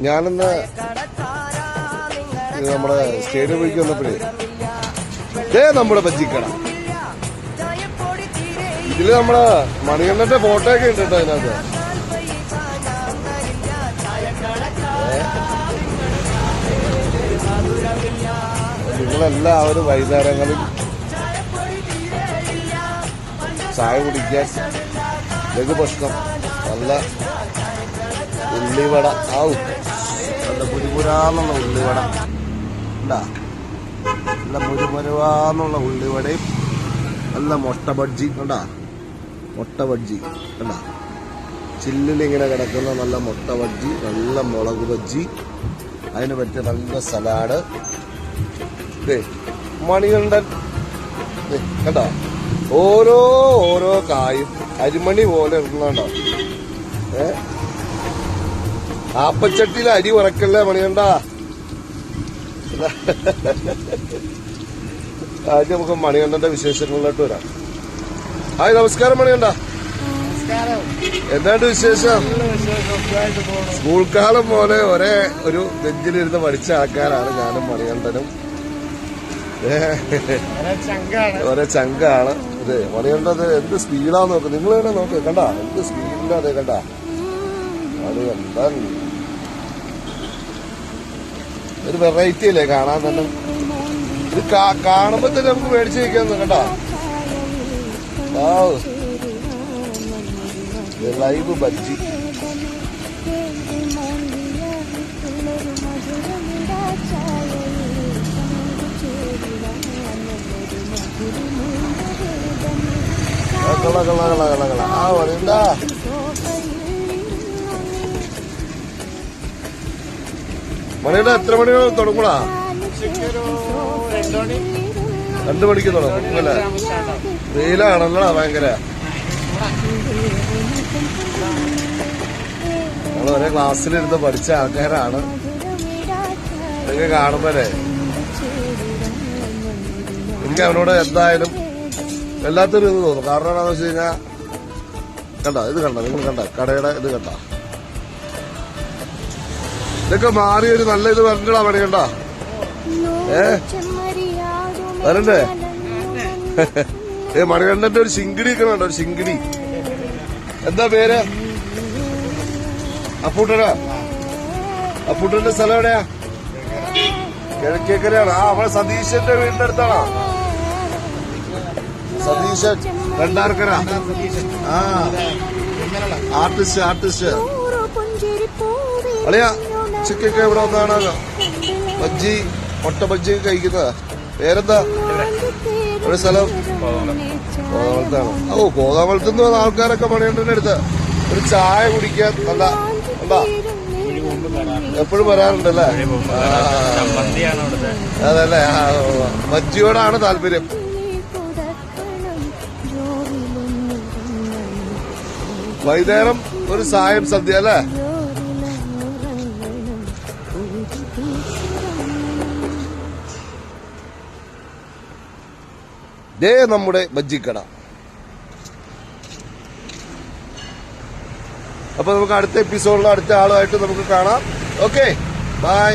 ഞാനിന്ന് നമ്മുടെ സ്റ്റേഡിയം വഴിക്ക് വന്നപ്പോഴേ നമ്മുടെ ബജ്ജിക്കട ഇതിൽ നമ്മുടെ മണികണ്ഠന്റെ ഫോട്ടോ ഒക്കെ ഉണ്ട് അതിനകത്ത്? നിങ്ങളെല്ലാവരും വൈകുന്നേരങ്ങളിൽ ചായ കുടിക്കാൻ ലഘുഭക്ഷണം നല്ല ഉള്ളിവട. ആവും നല്ല പുരിപുരാന്നുള്ള ഉള്ളിവട. ഉണ്ടാ നല്ല മുരുമുരുവാന്നുള്ള ഉള്ളിവടയും നല്ല മുട്ട ബഡ്ജി കണ്ടാ? മുട്ട ബഡ്ജി കണ്ടാ? ചില്ലിലിങ്ങനെ കിടക്കുന്ന നല്ല മുട്ട ബജ്ജി നല്ല മുളക് ബജ്ജി. അതിന് പറ്റിയ നല്ല സലാഡ്. മണികണ്ഠൻ. കണ്ടോ? ഓരോ ഓരോ കായും അരിമണി പോലെ ഇടുന്നുണ്ടോ ഏ? ആപ്പച്ചട്ടിയിൽ അരി ഉറക്കല്ലേ പണിയണ്ട ആദ്യം നമുക്ക് മണികണ്ഠന്റെ വിശേഷങ്ങളിലോട്ട് വരാം. ഹായ് നമസ്കാരം മണികണ്ഠ. എന്താണ്ട് വിശേഷം? സ്കൂൾ കാലം പോലെ ഒരേ ഒരു ബെഞ്ചിലിരുന്ന് പഠിച്ച ആൾക്കാരാണ് ഞാനും മണികണ്ഠനും. ഒരേ ചങ്കാണ്. ഇത് മണികണ്ഠത് എന്ത് സ്പീഡാന്ന് നോക്ക്. നിങ്ങൾ തന്നെ നോക്ക് കണ്ട? എന്ത് സ്പീഡിലാ അതെ കണ്ട മണികണ്ഠൻ ഒരു വെറൈറ്റി അല്ലേ കാണാൻ തന്നെ? ഇത് കാണുമ്പോ തന്നെ നമുക്ക് മേടിച്ച് വെക്കാം കേട്ടോ. ലൈവ് ബജ്ജി. കള കള കള കള കള ആ പറയണ്ടാ മണിയുടെ എത്ര മണി തുടങ്ങൂടാ? രണ്ടു മണിക്ക് തുടങ്ങും അല്ലേ? വെയിലാണല്ലോ ഭയങ്കര. നമ്മൾ ഒരേ ക്ലാസ്സിലിരുന്ന് പഠിച്ച ആൾക്കാരാണ്. ഇതൊക്കെ കാണുമ്പോഴേ. എനിക്ക് അവനോട് എന്തായാലും വല്ലാത്തൊരു ഇത് തോന്നും. കാരണം എന്താണെന്ന് വെച്ച് കഴിഞ്ഞാൽ കണ്ട ഇത് കണ്ട നിങ്ങൾ കണ്ട കടയുടെ ഇത് കണ്ട? ഇതൊക്കെ മാറി ഒരു നല്ല ഇത് വരണ്ടടാ പണിയണ്ട ഏ? വരണ്ടേ? ഏ മണികണ്ഠന്റെ ഒരു ശിങ്കിടി ഒക്കെ വേണ്ട ഒരു ശിങ്കിടി. എന്താ പേര്? അപ്പൂട്ടനാ? അപ്പൂട്ടന്റെ സ്ഥലം എവിടെയാ? കിഴക്കേക്കരയാണ്. ആ അവിടെ സതീശന്റെ വീടിന്റെ അടുത്താണോ? സതീശൻ രണ്ടാർക്കര. ആ. Artist artist. അളിയ ചിക്കൊക്കെ ഇവിടെ വന്നാണല്ലോ ബജ്ജി മുട്ട ബജ്ജി കഴിക്കുന്നതാ. പേരെന്താ? ഒരു സ്ഥലം. കോതാമലത്താണ് ഓ കോതാമലത്ത് ആൾക്കാരൊക്കെ പണിയുണ്ടതിന്റെ അടുത്ത്. ഒരു ചായ കുടിക്കാൻ നല്ല എന്താ എപ്പോഴും വരാറുണ്ടല്ലേ? അല്ലേ അതല്ലേ? ബജ്ജിയോടാണ് താല്പര്യം. വൈകുന്നേരം ഒരു സായം സദ്യ അല്ലേ? ദേ നമ്മുടെ ബജ്ജിക്കട. അപ്പൊ നമുക്ക് അടുത്ത എപ്പിസോഡിൽ അടുത്ത ആളുമായിട്ട് നമുക്ക് കാണാം. Okay bye